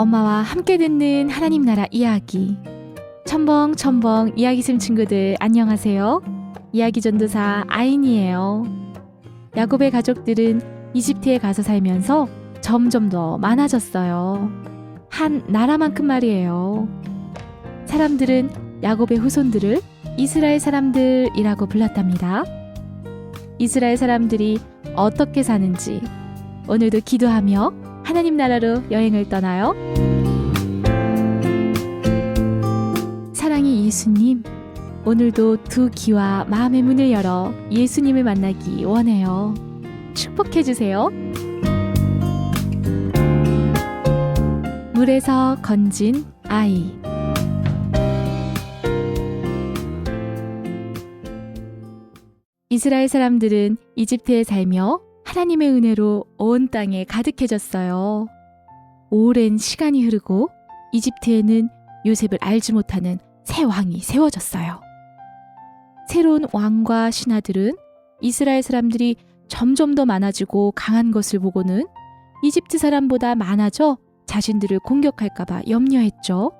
엄마와 함께 듣는 하나님 나라 이야기. 첨벙 첨벙 이야기슴 친구들 안녕하세요. 이야기 전도사 아인이에요. 야곱의 가족들은 이집트에 가서 살면서 점점 더 많아졌어요. 한 나라만큼 말이에요. 사람들은 야곱의 후손들을 이스라엘 사람들이라고 불렀답니다. 이스라엘 사람들이 어떻게 사는지 오늘도 기도하며 하나님 나라로 여행을 떠나요. 사랑의 예수님, 오늘도 두 귀와 마음의 문을 열어 예수님을 만나기 원해요. 축복해 주세요. 물에서 건진 아이. 이스라엘 사람들은 이집트에 살며 하나님의 은혜로 온 땅에 가득해졌어요. 오랜 시간이 흐르고 이집트에는 요셉을 알지 못하는 새 왕이 세워졌어요. 새로운 왕과 신하들은 이스라엘 사람들이 점점 더 많아지고 강한 것을 보고는 이집트 사람보다 많아져 자신들을 공격할까봐 염려했죠.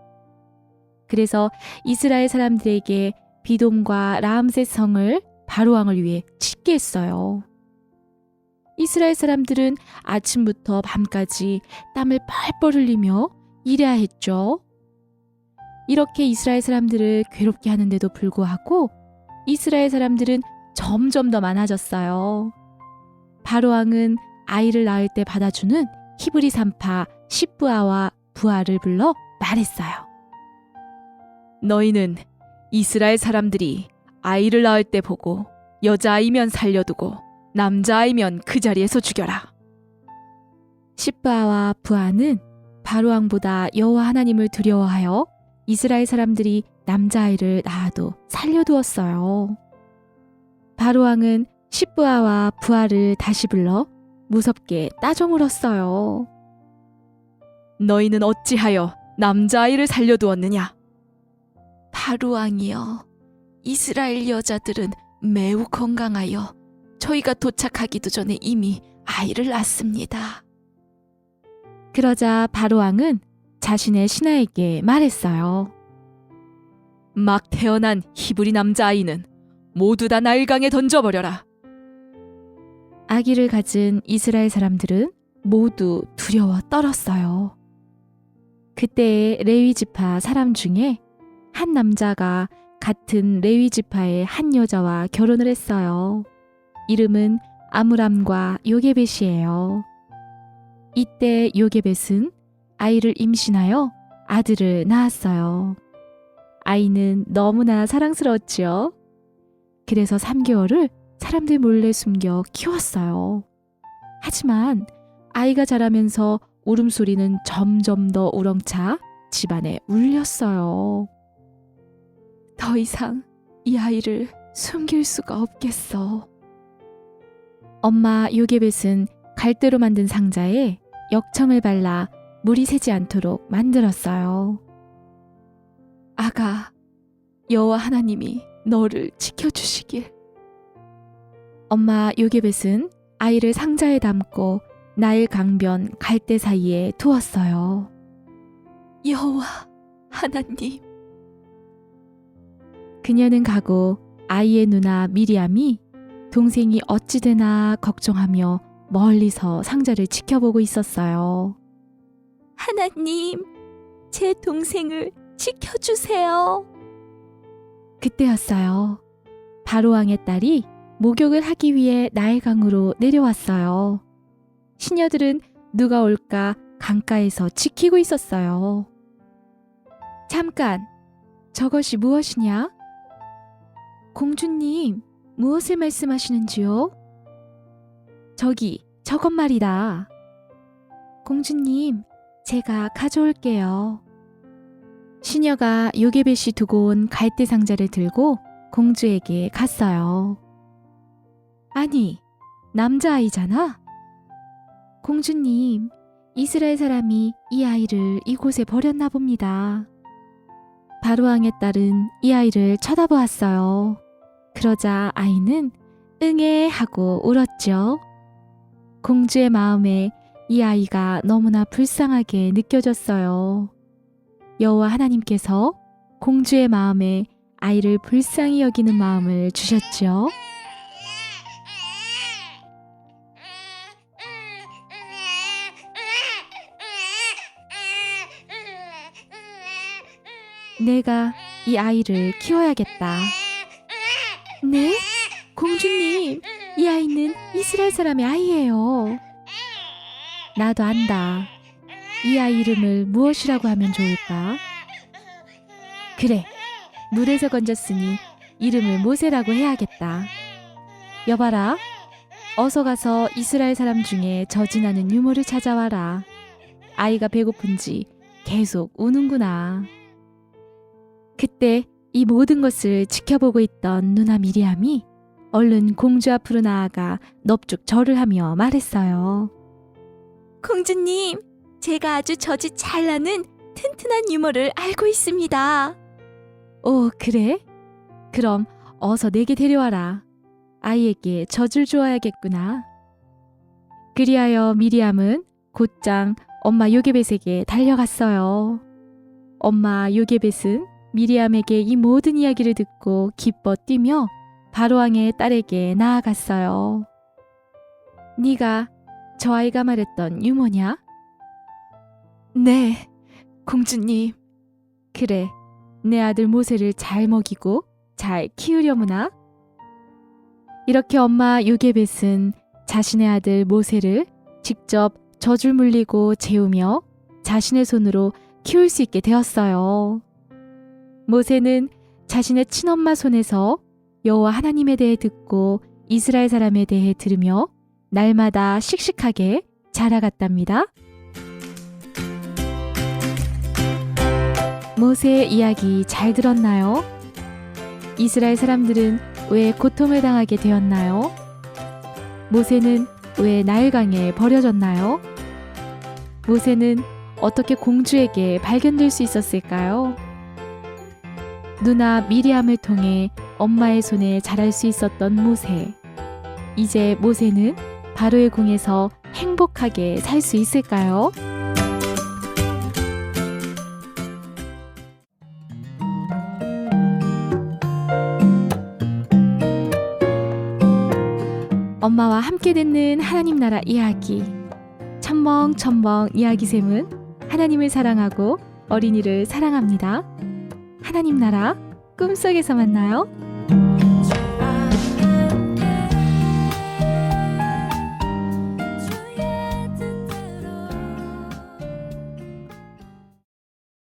그래서 이스라엘 사람들에게 비돔과 라암셋 성을 바로왕을 위해 짓게 했어요. 이스라엘 사람들은 아침부터 밤까지 땀을 펄펄 흘리며 일해야 했죠. 이렇게 이스라엘 사람들을 괴롭게 하는데도 불구하고 이스라엘 사람들은 점점 더 많아졌어요. 바로왕은 아이를 낳을 때 받아주는 히브리 산파 시브아와 부하를 불러 말했어요. 너희는 이스라엘 사람들이 아이를 낳을 때 보고 여자아이면 살려두고 남자아이면 그 자리에서 죽여라. 시브아와 부하는 바로왕보다 여호와 하나님을 두려워하여 이스라엘 사람들이 남자아이를 낳아도 살려두었어요. 바로왕은 시브아와 부하를 다시 불러 무섭게 따져 물었어요. 너희는 어찌하여 남자아이를 살려두었느냐? 바로왕이여, 이스라엘 여자들은 매우 건강하여 저희가 도착하기도 전에 이미 아이를 낳았습니다. 그러자 바로왕은 자신의 신하에게 말했어요. 막 태어난 히브리 남자아이는 모두 다 나일강에 던져버려라. 아기를 가진 이스라엘 사람들은 모두 두려워 떨었어요. 그때의 레위 지파 사람 중에 한 남자가 같은 레위 지파의 한 여자와 결혼을 했어요. 이름은 아므람과 요게벳이에요. 이때 요게벳은 아이를 임신하여 아들을 낳았어요. 아이는 너무나 사랑스러웠지요. 그래서 3개월을 사람들 몰래 숨겨 키웠어요. 하지만 아이가 자라면서 울음소리는 점점 더 우렁차 집안에 울렸어요. 더 이상 이 아이를 숨길 수가 없겠어. 엄마 요게벳은 갈대로 만든 상자에 역청을 발라 물이 새지 않도록 만들었어요. 아가, 여호와 하나님이 너를 지켜주시길. 엄마 요게벳은 아이를 상자에 담고 나일 강변 갈대 사이에 두었어요. 여호와 하나님, 그녀는 가고 아이의 누나 미리암이 동생이 어찌 되나 걱정하며 멀리서 상자를 지켜보고 있었어요. 하나님, 제 동생을 지켜주세요. 그때였어요. 바로왕의 딸이 목욕을 하기 위해 나일강으로 내려왔어요. 시녀들은 누가 올까 강가에서 지키고 있었어요. 잠깐, 저것이 무엇이냐? 공주님, 무엇을 말씀하시는지요? 저기, 저것 말이다. 공주님, 제가 가져올게요. 시녀가 요게벳이 두고 온 갈대 상자를 들고 공주에게 갔어요. 아니, 남자아이잖아? 공주님, 이스라엘 사람이 이 아이를 이곳에 버렸나 봅니다. 바로왕의 딸은 이 아이를 쳐다보았어요. 그러자 아이는 응애 하고 울었죠. 공주의 마음에 이 아이가 너무나 불쌍하게 느껴졌어요. 여호와 하나님께서 공주의 마음에 아이를 불쌍히 여기는 마음을 주셨지요. 내가 이 아이를 키워야겠다. 네? 공주님, 이 아이는 이스라엘 사람의 아이예요. 나도 안다. 이 아이 이름을 무엇이라고 하면 좋을까? 그래, 물에서 건졌으니 이름을 모세라고 해야겠다. 여봐라, 어서 가서 이스라엘 사람 중에 저지나는 유모를 찾아와라. 아이가 배고픈지 계속 우는구나. 그때 이 모든 것을 지켜보고 있던 누나 미리암이 얼른 공주 앞으로 나아가 넙죽 절을 하며 말했어요. 공주님, 제가 아주 젖이 잘 나는 튼튼한 유머를 알고 있습니다. 오, 그래? 그럼 어서 내게 데려와라. 아이에게 젖을 주어야겠구나. 그리하여 미리암은 곧장 엄마 요게벳에게 달려갔어요. 엄마 요게벳은 미리암에게 이 모든 이야기를 듣고 기뻐 뛰며 바로왕의 딸에게 나아갔어요. 네가 저 아이가 말했던 유모냐? 네, 공주님. 그래, 내 아들 모세를 잘 먹이고 잘 키우려무나? 이렇게 엄마 요게벳은 자신의 아들 모세를 직접 젖을 물리고 재우며 자신의 손으로 키울 수 있게 되었어요. 모세는 자신의 친엄마 손에서 여호와 하나님에 대해 듣고 이스라엘 사람에 대해 들으며 날마다 씩씩하게 자라갔답니다. 모세의 이야기 잘 들었나요? 이스라엘 사람들은 왜 고통을 당하게 되었나요? 모세는 왜 나일강에 버려졌나요? 모세는 어떻게 공주에게 발견될 수 있었을까요? 누나 미리암을 통해 엄마의 손에 자랄 수 있었던 모세. 이제 모세는 바로의 궁에서 행복하게 살 수 있을까요? 엄마와 함께 듣는 하나님 나라 이야기. 첨벙첨벙 이야기샘은 하나님을 사랑하고 어린이를 사랑합니다. 하나님 나라 꿈속에서 만나요.